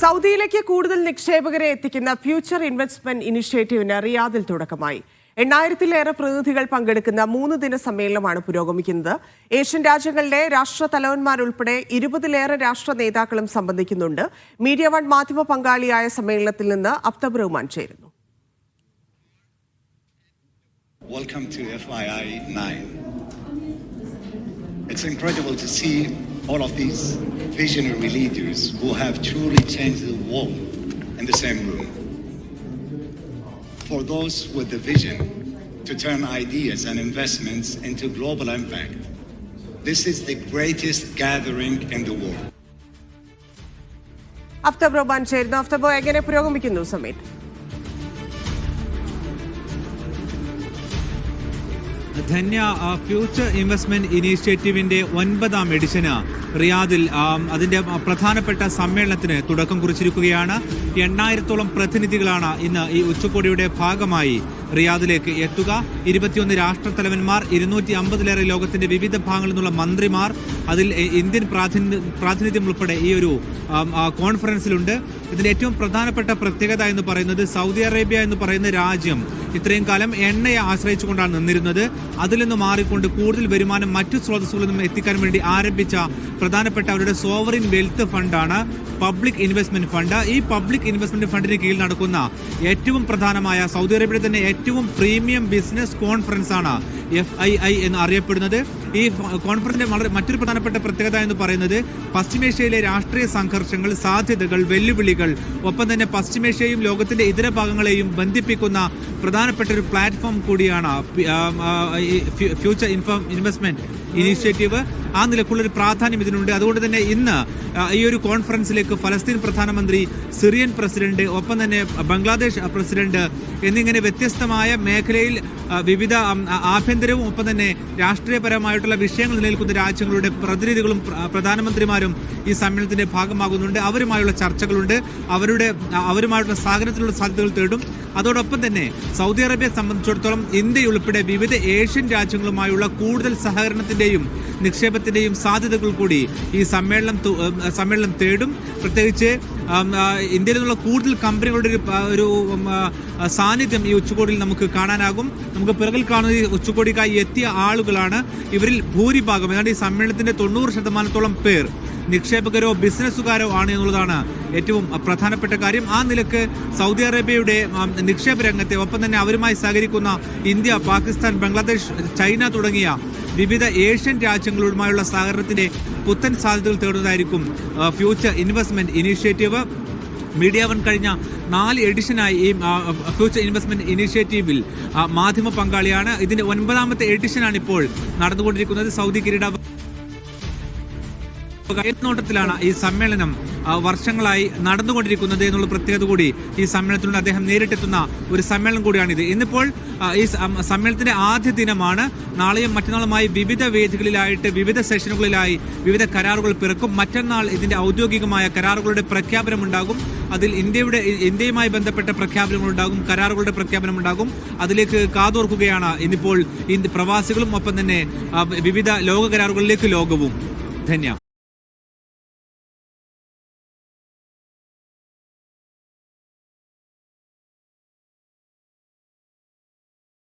സൗദിയിലേക്ക് കൂടുതൽ നിക്ഷേപകരെ എത്തിക്കുന്ന ഫ്യൂച്ചർ ഇൻവെസ്റ്റ്മെന്റ് ഇനിഷ്യേറ്റീവിന് റിയാദിൽ തുടക്കമായി. എണ്ണായിരത്തിലേറെ പ്രതിനിധികൾ പങ്കെടുക്കുന്ന മൂന്ന് ദിന സമ്മേളനമാണ് പുരോഗമിക്കുന്നത്. ഏഷ്യൻ രാജ്യങ്ങളിലെ രാഷ്ട്ര തലവന്മാരുൾപ്പെടെ ഇരുപതിലേറെ രാഷ്ട്ര നേതാക്കളും സംബന്ധിക്കുന്നുണ്ട്. മീഡിയ വൺ മാധ്യമ പങ്കാളിയായ സമ്മേളനത്തിൽ നിന്ന് അഫ്തബ് റഹ്മാൻ ചേരുന്നു. Welcome to FII 9. It's incredible to see all of these visionary leaders who have truly changed the world in the same room. For those with the vision to turn ideas and investments into global impact, this is the greatest gathering in the world. After Broban Chair, after Boy again a program we can do summit. Dhanya future investment ഇനീഷ്യേറ്റീവിന്റെ ഒൻപതാം എഡിഷന് റിയാദിൽ അതിന്റെ പ്രധാനപ്പെട്ട സമ്മേളനത്തിന് തുടക്കം കുറിച്ചിരിക്കുകയാണ്. എണ്ണായിരത്തോളം പ്രതിനിധികളാണ് ഇന്ന് ഈ ഉച്ചകോടിയുടെ ഭാഗമായി റിയാദിലേക്ക് എത്തുക. ഇരുപത്തിയൊന്ന് രാഷ്ട്രത്തലവന്മാർ ഇരുന്നൂറ്റി അമ്പതിലേറെ ലോകത്തിന്റെ വിവിധ ഭാഗങ്ങളിൽ നിന്നുള്ള മന്ത്രിമാർ അതിൽ ഇന്ത്യൻ പ്രാതിനിധ്യം ഉൾപ്പെടെ ഈ ഒരു കോൺഫറൻസിലുണ്ട്. ഇതിന്റെ ഏറ്റവും പ്രധാനപ്പെട്ട പ്രത്യേകത എന്ന് പറയുന്നത് സൗദി അറേബ്യ എന്ന് പറയുന്ന രാജ്യം ഇത്രയും കാലം എണ്ണയെ ആശ്രയിച്ചുകൊണ്ടാണ് നിന്നിരുന്നത്. അതിൽ നിന്ന് മാറിക്കൊണ്ട് കൂടുതൽ വരുമാനം മറ്റു സ്രോതസ്സുകളിൽ നിന്നും എത്തിക്കാൻ വേണ്ടി ആരംഭിച്ച പ്രധാനപ്പെട്ട അവരുടെ സോവറിൻ വെൽത്ത് ഫണ്ടാണ് പബ്ലിക് ഇൻവെസ്റ്റ്മെന്റ് ഫണ്ട്. ഈ പബ്ലിക് ഇൻവെസ്റ്റ്മെന്റ് ഫണ്ടിന് കീഴിൽ നടക്കുന്ന ഏറ്റവും പ്രധാനമായ സൗദി അറേബ്യയുടെ തന്നെ ഏറ്റവും പ്രീമിയം ബിസിനസ് കോൺഫറൻസ് ആണ് എഫ് ഐ ഐ എന്ന് അറിയപ്പെടുന്നത്. ഈ കോൺഫറൻസിന്റെ വളരെ മറ്റൊരു പ്രധാനപ്പെട്ട പ്രത്യേകത എന്ന് പറയുന്നത് പശ്ചിമേഷ്യയിലെ രാഷ്ട്രീയ സംഘർഷങ്ങൾ സാധ്യതകൾ വെല്ലുവിളികൾ ഒപ്പം തന്നെ പശ്ചിമേഷ്യയും ലോകത്തിന്റെ ഇതര ഭാഗങ്ങളെയും ബന്ധിപ്പിക്കുന്ന പ്രധാനപ്പെട്ട ഒരു പ്ലാറ്റ്ഫോം കൂടിയാണ് ഫ്യൂച്ചർ ഇൻഫോം ഇൻവെസ്റ്റ്മെന്റ് ഇനീഷ്യേറ്റീവ് ആ നിലക്കുള്ള ഒരു പ്രാധാന്യം ഇതിനുണ്ട്. അതുകൊണ്ട് തന്നെ ഇന്ന് ഈ ഒരു കോൺഫറൻസിലേക്ക് ഫലസ്തീൻ പ്രധാനമന്ത്രി സിറിയൻ പ്രസിഡന്റ് ഒപ്പം തന്നെ ബംഗ്ലാദേശ് പ്രസിഡന്റ് എന്നിങ്ങനെ വ്യത്യസ്തമായ മേഖലയിൽ വിവിധ ആഭ്യന്തരവും ഒപ്പം തന്നെ രാഷ്ട്രീയപരമായിട്ടുള്ള വിഷയങ്ങൾ നിലനിൽക്കുന്ന രാജ്യങ്ങളുടെ പ്രതിനിധികളും പ്രധാനമന്ത്രിമാരും ഈ സമ്മേളനത്തിന്റെ ഭാഗമാകുന്നുണ്ട്. അവരുമായുള്ള ചർച്ചകളുണ്ട്. അവരുടെ അവരുമായിട്ടുള്ള സഹകരണത്തിലുള്ള സാധ്യതകൾ തേടും. അതോടൊപ്പം തന്നെ സൗദി അറേബ്യയെ സംബന്ധിച്ചിടത്തോളം ഇന്ത്യ ഉൾപ്പെടെ വിവിധ ഏഷ്യൻ രാജ്യങ്ങളുമായുള്ള കൂടുതൽ സഹകരണത്തിന്റെയും നിക്ഷേപത്തിന്റെയും സാധ്യതകൾ കൂടി ഈ സമ്മേളനം സമ്മേളനം തേടും. പ്രത്യേകിച്ച് ഇന്ത്യയിൽ നിന്നുള്ള കൂടുതൽ കമ്പനികളുടെ ഒരു ഒരു സാന്നിധ്യം ഈ ഉച്ചകോടിയിൽ നമുക്ക് കാണാനാകും. നമുക്ക് പിറകിൽ കാണുന്ന ഈ ഉച്ചകോടിക്കായി എത്തിയ ആളുകളാണ് ഇവരിൽ ഭൂരിഭാഗം. ഏതാണ്ട് ഈ സമ്മേളനത്തിന്റെ തൊണ്ണൂറ് ശതമാനത്തോളം പേർ നിക്ഷേപകരോ ബിസിനസ്സുകാരോ ആണ് എന്നുള്ളതാണ് ഏറ്റവും പ്രധാനപ്പെട്ട കാര്യം ആ നിലയ്ക്ക് സൗദി അറേബ്യയുടെ നിക്ഷേപ രംഗത്തെ ഒപ്പം തന്നെ അവരുമായി സഹകരിക്കുന്ന ഇന്ത്യ പാകിസ്ഥാൻ ബംഗ്ലാദേശ് ചൈന തുടങ്ങിയ വിവിധ ഏഷ്യൻ രാജ്യങ്ങളുമായുള്ള സഹകരണത്തിന്റെ പുത്തൻ സാധ്യതകൾ തേടുന്നതായിരിക്കും future investment initiative. Media one കഴിഞ്ഞ നാല് എഡിഷനായി ഈ ഫ്യൂച്ചർ ഇൻവെസ്റ്റ്മെന്റ് ഇനീഷ്യേറ്റീവിൽ മാധ്യമ പങ്കാളിയാണ്. ഇതിന്റെ ഒൻപതാമത്തെ എഡിഷനാണ് ഇപ്പോൾ നടന്നുകൊണ്ടിരിക്കുന്നത് സൗദി കിരീട നോട്ടത്തിലാണ് ഈ സമ്മേളനം വർഷങ്ങളായി നടന്നുകൊണ്ടിരിക്കുന്നത് എന്നുള്ള പ്രത്യേകത കൂടി ഈ സമ്മേളനത്തിലൂടെ അദ്ദേഹം നേരിട്ടെത്തുന്ന ഒരു സമ്മേളനം കൂടിയാണിത്. ഇന്നിപ്പോൾ ഈ സമ്മേളനത്തിന്റെ ആദ്യ ദിനമാണ്. നാളെയും മറ്റന്നാളുമായി വിവിധ വേദികളിലായിട്ട് വിവിധ സെഷനുകളിലായി വിവിധ കരാറുകൾ പിറക്കും. മറ്റന്നാൾ ഇതിന്റെ ഔദ്യോഗികമായ കരാറുകളുടെ പ്രഖ്യാപനം ഉണ്ടാകും. അതിൽ ഇന്ത്യയുടെ ഇന്ത്യയുമായി ബന്ധപ്പെട്ട പ്രഖ്യാപനങ്ങളുണ്ടാകും കരാറുകളുടെ പ്രഖ്യാപനം ഉണ്ടാകും. അതിലേക്ക് കാതോർക്കുകയാണ് ഇന്നിപ്പോൾ പ്രവാസികളും ഒപ്പം തന്നെ വിവിധ ലോക കരാറുകളിലേക്ക് ലോകവും. ധന്യ.